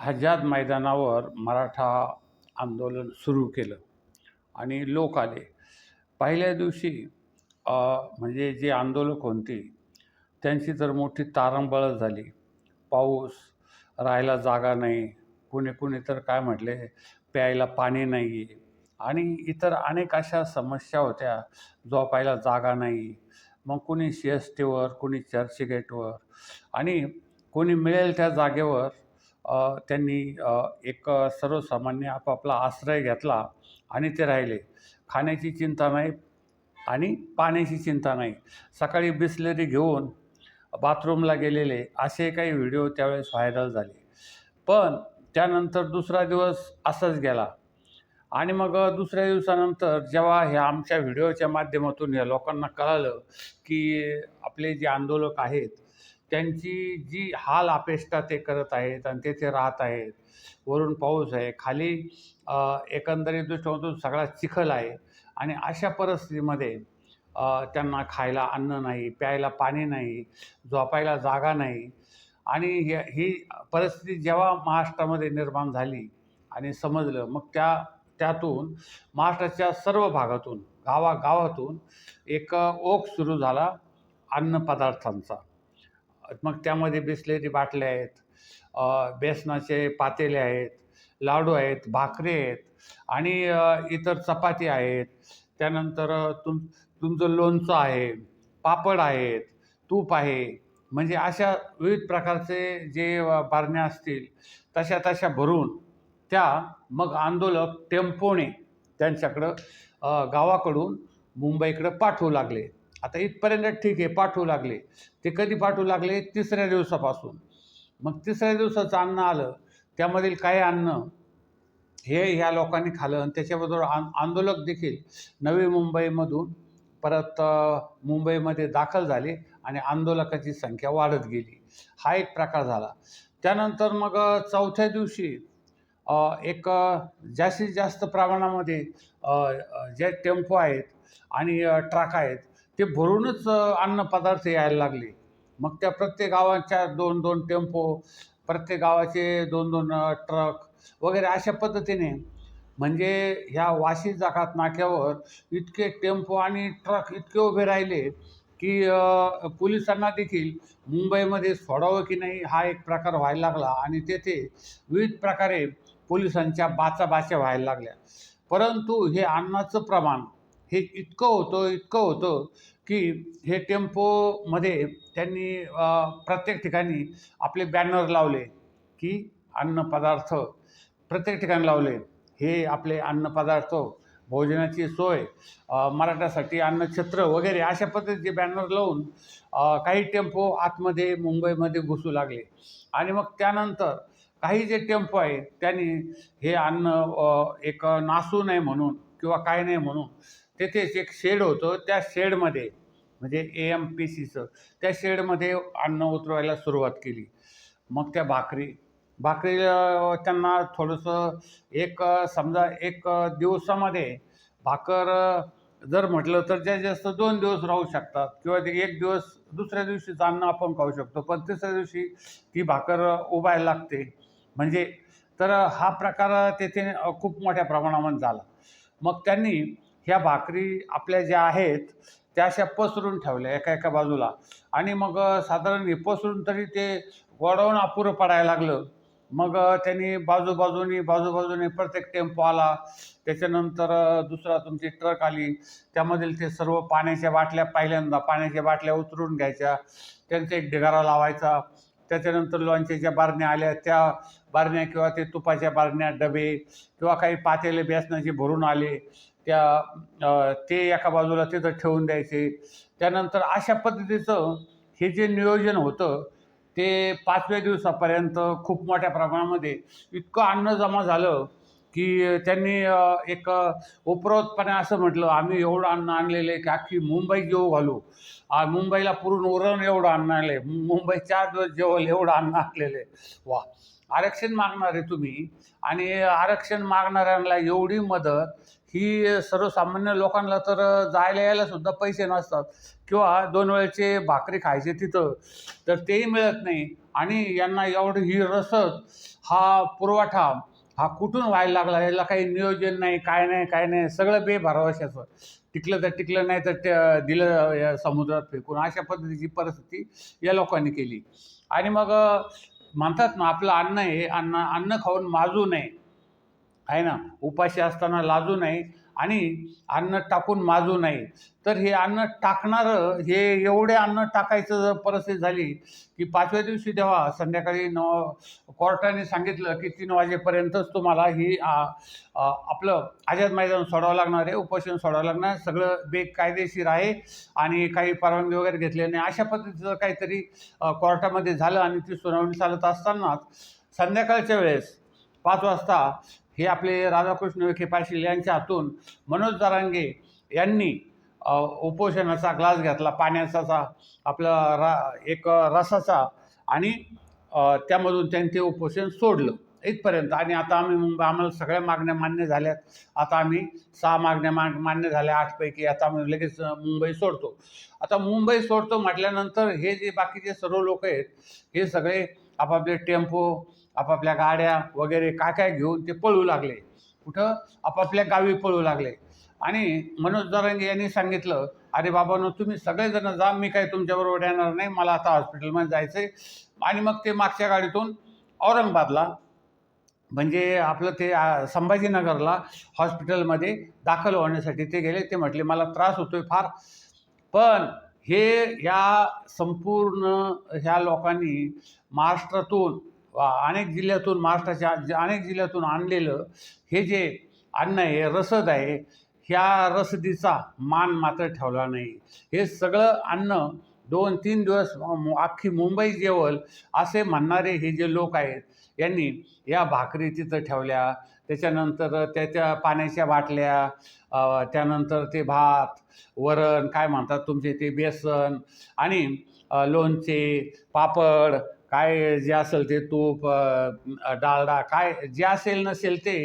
हजाद मैदानावर मराठा आंदोलन सुरू केलं आणि लोक आले. पहिल्या दिवशी म्हणजे जे आंदोलक होती त्यांची तर मोठी तारंबळ झाली. पाऊस राहायला जागा नाही कुणी कुणी तर काय म्हटले प्यायला पाणी नाही आहे आणि इतर अनेक अशा समस्या होत्या झोपायला जागा नाही. मग कुणी सी एस टीवर कुणी चर्चगेटवर आणि कोणी मिळेल त्या जागेवर त्यांनी एक सर्वसामान्य आपापला आश्रय घेतला आणि ते राहिले. खाण्याची चिंता नाही आणि पाण्याची चिंता नाही. सकाळी बिसलेरी घेऊन बाथरूमला गेलेले असे काही व्हिडिओ त्यावेळेस व्हायरल झाले. पण त्यानंतर दुसरा दिवस असाच गेला. आणि मग दुसऱ्या दिवसानंतर जेव्हा ह्या आमच्या व्हिडिओच्या माध्यमातून या लोकांना कळालं की आपले जे आंदोलक आहेत त्यांची जी हाल अपेष्टा ते करत आहेत आणि तेथे राहत आहेत. वरून पाऊस आहे. खाली एकंदरीत दृष्टिकोनातून सगळा चिखल आहे आणि अशा परिस्थितीमध्ये त्यांना खायला अन्न नाही प्यायला पाणी नाही झोपायला जागा नाही आणि हे- ही परिस्थिती जेव्हा महाराष्ट्रामध्ये निर्माण झाली आणि समजलं मग त्या त्यातून महाराष्ट्राच्या सर्व भागातून गावागावातून एक ओघ सुरू झाला अन्नपदार्थांचा मग त्यामध्ये बिसलेरी बाटल्या आहेत बेसनाचे पातेले आहेत लाडू आहेत भाकरी आहेत आणि इतर चपाती आहेत. त्यानंतर तुम तुमचं लोणचं आहे पापड आहेत तूप आहे. म्हणजे अशा विविध प्रकारचे जे बारण्या असतील तशा तशा भरून त्या मग आंदोलक टेम्पोने त्यांच्याकडं गावाकडून मुंबईकडं पाठवू लागले. आता इथपर्यंत ठीक आहे पाठवू लागले. ते कधी पाठवू लागले? तिसऱ्या दिवसापासून. मग तिसऱ्या दिवसाचं अन्न आलं त्यामधील काही अन्न हे ह्या लोकांनी खाल्लं आणि त्याच्याबरोबर आं आंदोलक देखील नवी मुंबईमधून परत मुंबईमध्ये दाखल झाले आणि आंदोलकाची संख्या वाढत गेली. हा एक प्रकार झाला. त्यानंतर मग चौथ्या दिवशी एक जास्तीत जास्त प्रमाणामध्ये जे टेम्पो आहेत आणि ट्रक आहेत ते भरूनच अन्नपदार्थ यायला लागले. मग त्या प्रत्येक गावाच्या दोन दोन टेम्पो प्रत्येक गावाचे दोन दोन ट्रक वगैरे अशा पद्धतीने. म्हणजे ह्या वाशी जागात नाक्यावर इतके टेम्पो आणि ट्रक इतके उभे राहिले की पोलिसांना देखील मुंबईमध्ये सोडावं की नाही हा एक प्रकार व्हायला लागला आणि तेथे विविध प्रकारे पोलिसांच्या बाचाबाच्या व्हायला लागल्या. परंतु हे अन्नाचं प्रमाण हे इतकं होतं इतकं होतं की हे टेम्पोमध्ये त्यांनी प्रत्येक ठिकाणी आपले बॅनर लावले की अन्नपदार्थ प्रत्येक ठिकाणी लावले. हे आपले अन्नपदार्थ भोजनाची सोय मराठासाठी अन्नछत्र वगैरे अशा पद्धतीचे बॅनर लावून काही टेम्पो आतमध्ये मुंबईमध्ये घुसू लागले. आणि मग त्यानंतर काही जे टेम्पो आहेत त्यांनी हे अन्न एक नासू नये म्हणून किंवा काय नाही म्हणून तेथेच एक शेड होतं त्या शेडमध्ये म्हणजे ए एम पी सीचं त्या शेडमध्ये अन्न उतरवायला सुरुवात केली. मग त्या भाकरी भाकरी त्यांना थोडंसं एक समजा एक दिवसामध्ये भाकर जर म्हटलं तर जास्तीत जास्त दोन दिवस राहू शकतात किंवा ते एक दिवस दुसऱ्या दिवशीचं अन्न आपण खाऊ शकतो पण तिसऱ्या दिवशी ती भाकर उभायला लागते. म्हणजे तर हा प्रकार तेथे खूप मोठ्या प्रमाणामध्ये झाला. मग त्यांनी ह्या भाकरी आपल्या ज्या आहेत त्या अशा पसरून ठेवल्या एका एका बाजूला. आणि मग साधारण हे पसरून तरी ते गोडाऊन अपुरं पडायला लागलं. मग त्यांनी बाजूबाजूनी बाजूबाजूने प्रत्येक टेम्पो आला. त्याच्यानंतर दुसरा तुमची ट्रक आली. त्यामधील ते सर्व पाण्याच्या बाटल्या पहिल्यांदा पाण्याच्या बाटल्या उतरून घ्यायच्या. त्यांचा एक ढिगारा लावायचा. त्याच्यानंतर लोणच्याच्या बारण्या आल्या त्या बारण्या किंवा ते तुपाच्या बारण्या डबे किंवा काही पातेले बेसनाचे भरून आले. त्या ते एका बाजूला तिथं ठेवून द्यायचे. त्यानंतर अशा पद्धतीचं हे जे नियोजन होतं ते पाचव्या दिवसापर्यंत खूप मोठ्या प्रमाणामध्ये इतकं अन्न जमा झालं की त्यांनी एक उपरोधपणे उपरोतपणे असं म्हटलं आम्ही एवढं अन्न आणलेलं आहे की अख्खी मुंबई घेऊ घालू. मुंबईला पुरून उरण एवढं अन्न आणलं आहे मुंबई चार दिवस जेवल एवढं अन्न आणलेलं आहे. वा. आरक्षण मागणारे तुम्ही. आणि आरक्षण मागणाऱ्यांना एवढी मदत ही सर्वसामान्य लोकांना तर जायला यायला सुद्धा पैसे नसतात. किंवा दोन वेळचे भाकरी खायचे तिथं तर तेही मिळत नाही. आणि यांना एवढं ही रसद हा पुरवठा हा कुठून व्हायला लागला? याला काही नियोजन नाही काय नाही काय नाही सगळं बेभरवशाचं टिकलं तर टिकलं नाही तर ते दिलं या समुद्रात फेकून. अशा पद्धतीची परिस्थिती या लोकांनी केली. आणि मग म्हणतात ना आपलं अन्न हे अन्न अन्न खाऊन माजू नये. आहे ना? उपाशी असताना लाजू नये. आणि अन्न टाकून माजू नाही तर हे अन्न टाकणारं हे एवढे अन्न टाकायचं जर परिस्थिती झाली की पाचव्या दिवशी तेव्हा संध्याकाळी न कोर्टाने सांगितलं की तीन वाजेपर्यंतच तुम्हाला ही आपलं आझाद मैदान सोडावं लागणार आहे उपोषण सोडावं लागणार सगळं बेकायदेशीर आहे आणि काही परवानगी वगैरे घेतली नाही. अशा पद्धतीचं काहीतरी कोर्टामध्ये झालं आणि ती सुनावणी चालत असतानाच संध्याकाळच्या वेळेस पाच वाजता हे आपले राधाकृष्ण विखे पाटील यांच्या हातून मनोज दारांगे यांनी उपोषणाचा ग्लास घेतला पाण्याचा आपला रा एक रसाचा आणि त्यामधून त्यांनी ते उपोषण सोडलं इथपर्यंत. आणि आता आम्ही मुंबई आम्हाला सगळ्या मागण्या मान्य झाल्यात. आता आम्ही सहा मागण्या मा मान्य झाल्या आठपैकी आता आम्ही लगेच मुंबई सोडतो. आता मुंबई सोडतो म्हटल्यानंतर हे जे बाकीचे सर्व लोक आहेत हे सगळे आपापले टेम्पो आपापल्या गाड्या वगैरे काय काय घेऊन ते पळू लागले. कुठं? आपापल्या गावी पळू लागले. आणि मनोज दरंगे यांनी सांगितलं अरे बाबांनो तुम्ही सगळेजण जा मी काही तुमच्याबरोबर येणार नाही. मला आता हॉस्पिटलमध्ये जायचं आहे आणि मग ते मागच्या गाडीतून औरंगाबादला म्हणजे आपलं ते संभाजीनगरला हॉस्पिटलमध्ये दाखल होण्यासाठी ते गेले. ते म्हटले मला त्रास होतोय फार. पण हे या संपूर्ण ह्या लोकांनी महाराष्ट्रातून अनेक जिल्ह्यातून महाराष्ट्राच्या ज- अनेक जिल्ह्यातून आणलेलं हे जे अन्न आहे रसद आहे ह्या रसदीचा मान मात्र ठेवला नाही. हे सगळं अन्न दोन तीन दिवस मु- अख्खी मुंबई जेवल असे म्हणणारे हे जे लोक आहेत यांनी या भाकरी तिथं ठेवल्या. त्याच्यानंतर त्याच्या पाण्याच्या बाटल्या त्यानंतर ते भात वरण काय म्हणतात तुमचे ते बेसन आणि लोणचे पापड काय जे असेल ते तूप डालडा काय जे असेल नसेल ते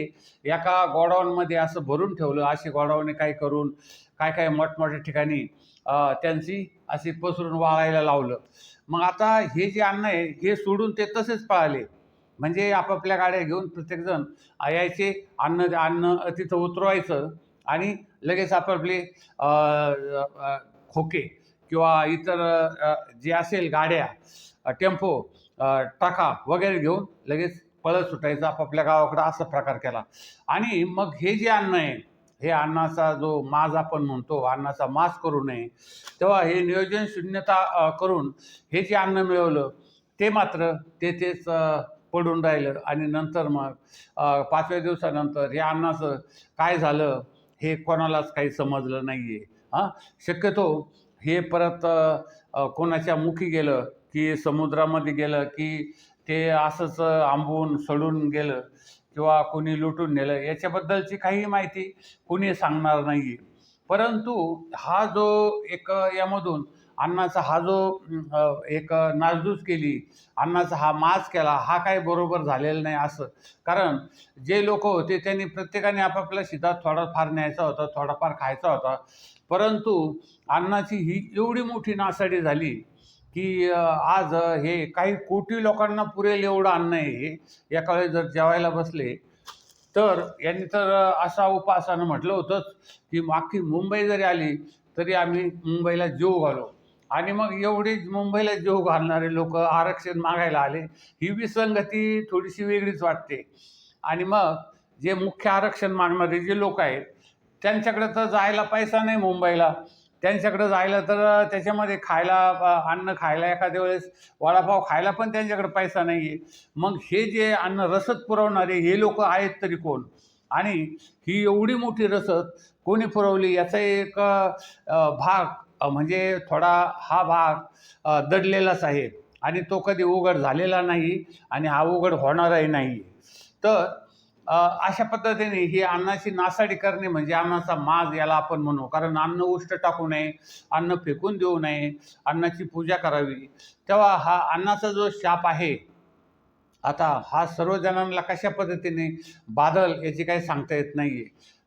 एका गोडाऊनमध्ये असं भरून ठेवलं. असे गोडाऊने काय करून काय काय मोठमोठ्या ठिकाणी त्यांची अशी पसरून वाळायला लावलं. मग आता हे जे अन्न आहे हे सोडून ते तसेच पळाले. म्हणजे आपापल्या गाड्या घेऊन प्रत्येकजण यायचे अन्न अन्न तिथं उतरवायचं आणि लगेच आपापले खोके किंवा इतर जे असेल गाड्या टेम्पो टाका वगैरे घेऊन लगेच पळत सुटायचं आपापल्या गावाकडं असा प्रकार केला. आणि मग हे जे अन्न आहे हे अन्नाचा जो माज आपण म्हणतो अन्नाचा मास करू नये तेव्हा हे नियोजन शून्यता करून हे जे अन्न मिळवलं ते मात्र ते तेच पडून राहिलं. आणि नंतर मग पाचव्या दिवसानंतर या अन्नाचं काय झालं हे कोणालाच काही समजलं नाही आहे हां? शक्यतो हे परत कोणाच्या मुखी गेलं की समुद्रामध्ये गेलं की ते असंच आंबून सडून गेलं किंवा कोणी लुटून नेलं याच्याबद्दलची काही माहिती कोणी सांगणार नाही परंतु हा जो एक यामधून अन्नाचा हा जो एक नासधूस केली अन्नाचा हा मास केला हा काही बरोबर झालेला नाही असं. कारण जे लोक होते त्यांनी प्रत्येकाने आपापल्या शेतात थोडाफार न्यायचा होता थोडाफार खायचा होता. परंतु अन्नाची ही एवढी मोठी नासाडी झाली की आज हे काही कोटी लोकांना पुरेल एवढं अन्न आहे हे एका वेळेस जर जेवायला बसले तर यांनी तर असा उपासानं म्हटलं होतंच की अख्खी मुंबई जरी आली तरी आम्ही मुंबईला जीव घालू. आणि मग एवढी मुंबईला जीव घालणारे लोक आरक्षण मागायला आले. ही विसंगती थोडीशी वेगळीच वाटते. आणि मग जे मुख्य आरक्षण मागणारे जे लोक आहेत त्यांच्याकडे तर जायला पैसा नाही मुंबईला. त्यांच्याकडे जायला तर त्याच्यामध्ये खायला अन्न खायला एखाद्या वेळेस वडापाव खायला पण त्यांच्याकडे पैसा नाही आहे मग हे जे अन्न रसद पुरवणारे हे लोक आहेत तरी कोण? आणि ही एवढी मोठी रसद कोणी पुरवली? याचा एक भाग म्हणजे थोडा हा भाग दडलेलाच आहे आणि तो कधी उघड झालेला नाही आणि हा उघड होणारही नाही. तर अशा पद्धतीने ही अन्नाची नासाडी करणे म्हणजे अन्नाचा माज याला आपण म्हणू. कारण अन्न उष्ट टाकू नये अन्न फेकून देऊ नये अन्नाची पूजा करावी. तेव्हा हा अन्नाचा जो शाप आहे आता हा सर्वजणांना कशा पद्धतीने बादल याची काही सांगता येत नाही आहे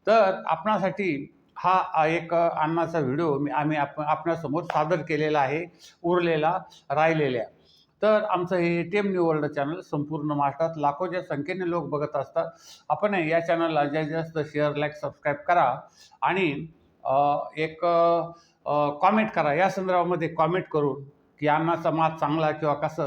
तर आपणासाठी हा एक अण्णाचा व्हिडिओ मी आम्ही आप आपणासमोर सादर केलेला आहे उरलेला राहिलेल्या. तर आमचं हे A T M new world channel संपूर्ण महाराष्ट्रात लाखोच्या संख्येने लोक बघत असतात. आपण या चॅनलला जास्तीत जास्त शेअर लाईक सबस्क्राईब करा आणि एक कॉमेंट करा. या संदर्भामध्ये कॉमेंट करून की अन्नाचा मात चांगला किंवा कसं